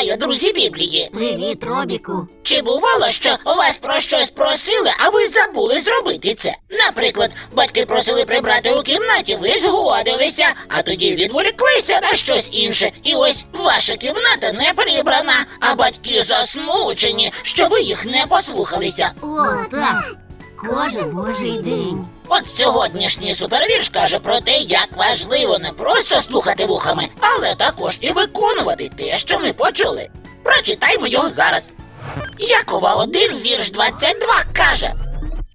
Вітаю, друзі Біблії! Привіт, Робіку. Чи бувало, що у вас про щось просили, а ви забули зробити це? Наприклад, батьки просили прибрати у кімнаті, ви згодилися, а тоді відволіклися на щось інше. І ось ваша кімната не прибрана, а батьки засмучені, що ви їх не послухалися. О, так. Кожен божий день. От сьогоднішній супервірш каже про те, як важливо не просто слухати вухами, але також і виконувати те, що ми почули. Прочитаймо його зараз. Якова 1, вірш 22 каже: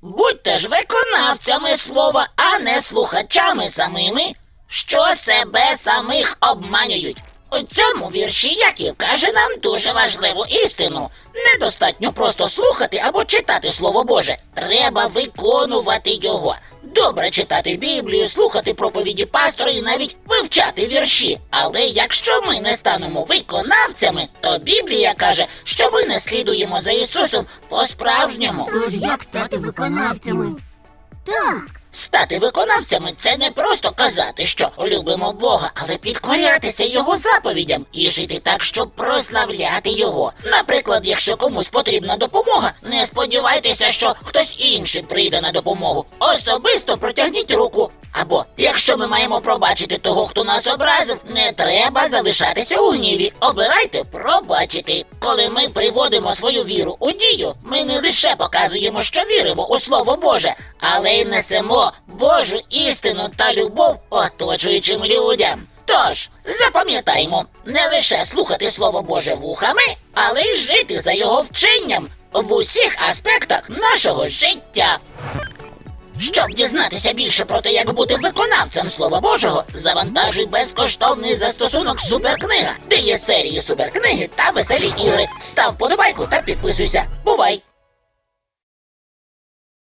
Будьте ж виконавцями слова, а не слухачами самими, що себе самих обманюють. У цьому вірші Яків каже нам дуже важливу істину. Недостатньо просто слухати або читати Слово Боже. Треба виконувати його. Добре читати Біблію, слухати проповіді пастора і навіть вивчати вірші. Але якщо ми не станемо виконавцями, то Біблія каже, що ми не слідуємо за Ісусом по-справжньому. Тож як стати виконавцями? Так. Стати виконавцями це не просто казати, що любимо Бога, але підкорятися Його заповідям і жити так, щоб прославляти Його. Наприклад, якщо комусь потрібна допомога, не сподівайтеся, що хтось інший прийде на допомогу. Особисто протягніть руку. Якщо ми маємо пробачити того, хто нас образив, не треба залишатися у гніві. Обирайте пробачити. Коли ми приводимо свою віру у дію, ми не лише показуємо, що віримо у Слово Боже, але й несемо Божу істину та любов оточуючим людям. Тож, запам'ятаймо, не лише слухати Слово Боже вухами, але й жити за його вченням в усіх аспектах нашого життя. Щоб дізнатися більше про те, як бути виконавцем Слова Божого, завантажуй безкоштовний застосунок Суперкнига, де є серії суперкниги та веселі ігри. Став подобайку та підписуйся. Бувай!